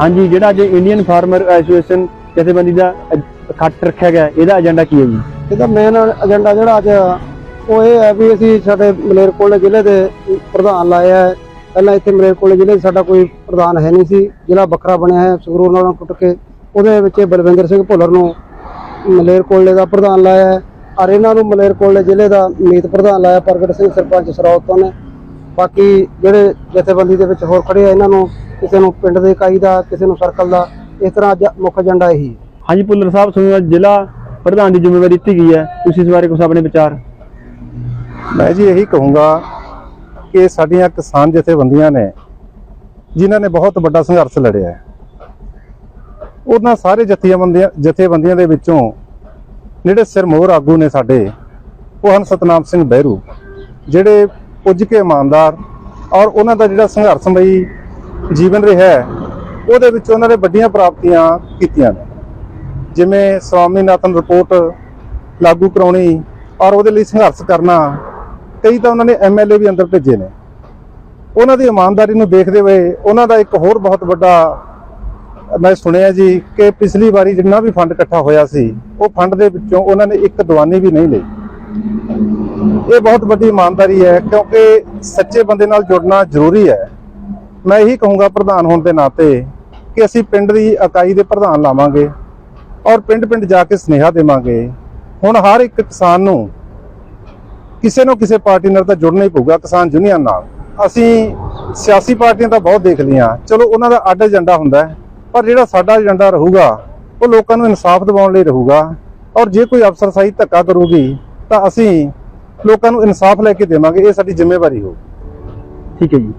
ਹਾਂਜੀ, ਜਿਹੜਾ ਅੱਜ ਇੰਡੀਅਨ ਫਾਰਮਰ ਐਸੋਸੀਏਸ਼ਨ ਜਥੇਬੰਦੀ ਦਾ ਅ- ਰੱਖਿਆ ਗਿਆ, ਇਹਦਾ ਏਜੰਡਾ ਕੀ ਹੈ ਜੀ? ਇਹਦਾ ਮੇਨ ਏਜੰਡਾ ਜਿਹੜਾ ਅੱਜ ਉਹ ਇਹ ਹੈ ਵੀ ਅਸੀਂ ਸਾਡੇ ਮਲੇਰਕੋਟਲਾ ਜ਼ਿਲ੍ਹੇ ਦੇ ਪ੍ਰਧਾਨ ਲਾਇਆ ਹੈ ਪਹਿਲਾਂ ਇੱਥੇ ਮਲੇਰਕੋਟਲਾ ਜ਼ਿਲ੍ਹੇ 'ਚ ਸਾਡਾ ਕੋਈ ਪ੍ਰਧਾਨ ਹੈ ਨਹੀਂ ਸੀ। ਜ਼ਿਲ੍ਹਾ ਵੱਖਰਾ ਬਣਿਆ ਹੈ, ਸੰਗਰੂਰ ਨਾਲੋਂ ਟੁੱਟ ਕੇ। ਉਹਦੇ ਵਿੱਚ ਬਲਵਿੰਦਰ ਸਿੰਘ ਭੁੱਲਰ ਨੂੰ ਮਲੇਰਕੋਟਲੇ ਦਾ ਪ੍ਰਧਾਨ ਲਾਇਆ ਹੈ। ਔਰ ਇਹਨਾਂ ਨੂੰ ਮਲੇਰਕੋਟਲੇ ਜ਼ਿਲ੍ਹੇ ਦਾ ਮੀਤ ਪ੍ਰਧਾਨ ਲਾਇਆ, ਪ੍ਰਗਟ ਸਿੰਘ ਸਰਪੰਚ ਸਰੌਤੋਂ ਨੇ। ਬਾਕੀ ਜਿਹੜੇ ਜਥੇਬੰਦੀ ਦੇ ਵਿੱਚ ਹੋਰ ਖੜੇ ਆ, ਇਹਨਾਂ ਨੂੰ ਕਿਸੇ ਨੂੰ ਪਿੰਡ ਦੇ ਇਕਾਈ ਦਾ ਕਿਸੇ ਨੂੰ ਸਰਕਲ ਦਾ ਇਸ ਤਰ੍ਹਾਂ ਅੱਜ ਮੁੱਖ ਏਜੰਡਾ ਇਹੀ ਹੈ। ਹਾਂਜੀ ਭੁੱਲਰ ਸਾਹਿਬ ਤੁਹਾਨੂੰ ਜ਼ਿਲ੍ਹਾ ਪ੍ਰਧਾਨ ਦੀ ਜ਼ਿੰਮੇਵਾਰੀ ਦਿੱਤੀ ਗਈ ਹੈ। ਤੁਸੀਂ ਇਸ ਬਾਰੇ ਕੁਝ ਆਪਣੇ ਵਿਚਾਰ? ਮੈਂ ਜੀ ਇਹੀ ਕਹੂੰਗਾ ਕਿ ਸਾਡੀਆਂ ਕਿਸਾਨ ਜਥੇਬੰਦੀਆਂ ਨੇ ਜਿਨ੍ਹਾਂ ਨੇ ਬਹੁਤ ਵੱਡਾ ਸੰਘਰਸ਼ ਲੜਿਆ ਹੈ ਉਹਨਾਂ ਸਾਰੇ ਜਥੇਬੰਦੀਆਂ ਜਥੇਬੰਦੀਆਂ ਦੇ ਵਿੱਚੋਂ ਜਿਹੜੇ ਸਿਰਮੌਰ ਆਗੂ ਨੇ ਸਾਡੇ ਉਹ ਹਨ ਸਤਨਾਮ ਸਿੰਘ ਬਹਿਰੂ ਜਿਹੜੇ ਪੁੱਜ ਕੇ ਇਮਾਨਦਾਰ ਔਰ ਉਹਨਾਂ ਦਾ ਜਿਹੜਾ ਸੰਘਰਸ਼ਮਈ ਜੀਵਨ ਰਿਹਾ ਹੈ, ਉਹਦੇ ਵਿੱਚ ਉਹਨਾਂ ਨੇ ਵੱਡੀਆਂ ਪ੍ਰਾਪਤੀਆਂ ਕੀਤੀਆਂ ਨੇ। ਜਿਵੇਂ ਸਵਾਮੀਨਾਥਨ ਰਿਪੋਰਟ ਲਾਗੂ ਕਰਾਉਣੀ ਔਰ ਉਹਦੇ ਲਈ ਸੰਘਰਸ਼ ਕਰਨਾ, ਕਈ ਤਾਂ ਉਹਨਾਂ ਨੇ ਐਮਐਲਏ ਵੀ ਅੰਦਰ ਭੇਜੇ ਨੇ। ਉਹਨਾਂ ਦੀ ਇਮਾਨਦਾਰੀ ਨੂੰ ਦੇਖਦੇ ਹੋਏ ਉਹਨਾਂ ਦਾ ਇੱਕ ਹੋਰ ਬਹੁਤ ਵੱਡਾ ਮੈਂ ਸੁਣਿਆ ਜੀ ਕਿ ਪਿਛਲੀ ਵਾਰੀ ਜਿੰਨਾ ਵੀ ਫੰਡ ਇਕੱਠਾ ਹੋਇਆ ਸੀ, ਉਹ ਫੰਡ ਦੇ ਵਿੱਚੋਂ ਉਹਨਾਂ ਨੇ ਇੱਕ ਦੀਵਾਨੀ ਵੀ ਨਹੀਂ ਲਈ। ਇਹ ਬਹੁਤ ਵੱਡੀ ਇਮਾਨਦਾਰੀ ਹੈ ਕਿਉਂਕਿ ਸੱਚੇ ਬੰਦੇ ਨਾਲ ਜੁੜਨਾ ਜ਼ਰੂਰੀ ਹੈ। ਮੈਂ ਇਹੀ ਕਹੂੰਗਾ ਪ੍ਰਧਾਨ ਹੋਣ ਦੇ ਨਾਤੇ ਕਿ ਅਸੀਂ ਪਿੰਡ ਦੀ ਇਕਾਈ ਦੇ ਪ੍ਰਧਾਨ ਲਾਵਾਂਗੇ ਔਰ ਪਿੰਡ-ਪਿੰਡ ਜਾ ਕੇ ਸੁਨੇਹਾ ਦੇਵਾਂਗੇ। ਹੁਣ ਹਰ ਇੱਕ ਕਿਸਾਨ ਨੂੰ ਕਿਸੇ ਨੂੰ ਕਿਸੇ ਪਾਰਟੀ ਨਾਲ ਤਾਂ ਜੁੜਨਾ ਹੀ ਪਊਗਾ ਕਿਸਾਨ ਯੂਨੀਅਨ ਨਾਲ। ਅਸੀਂ ਸਿਆਸੀ ਪਾਰਟੀਆਂ ਤਾਂ ਬਹੁਤ ਦੇਖ ਲਈਆਂ। ਚਲੋ ਉਹਨਾਂ ਦਾ ਅੱਡ ਏਜੰਡਾ ਹੁੰਦਾ ਪਰ ਜਿਹੜਾ ਸਾਡਾ ਏਜੰਡਾ ਰਹੂਗਾ, ਉਹ ਲੋਕਾਂ ਨੂੰ ਇਨਸਾਫ ਦਿਵਾਉਣ ਲਈ ਰਹੂਗਾ। ਔਰ ਜੇ ਕੋਈ ਅਫਸਰਸ਼ਾਹੀ ਧੱਕਾ ਕਰੂਗੀ, ਤਾਂ ਅਸੀਂ ਲੋਕਾਂ ਨੂੰ ਇਨਸਾਫ ਲੈ ਕੇ ਦੇਵਾਂਗੇ, ਇਹ ਸਾਡੀ ਜ਼ਿੰਮੇਵਾਰੀ ਹੋਊ। ਠੀਕ ਹੈ ਜੀ।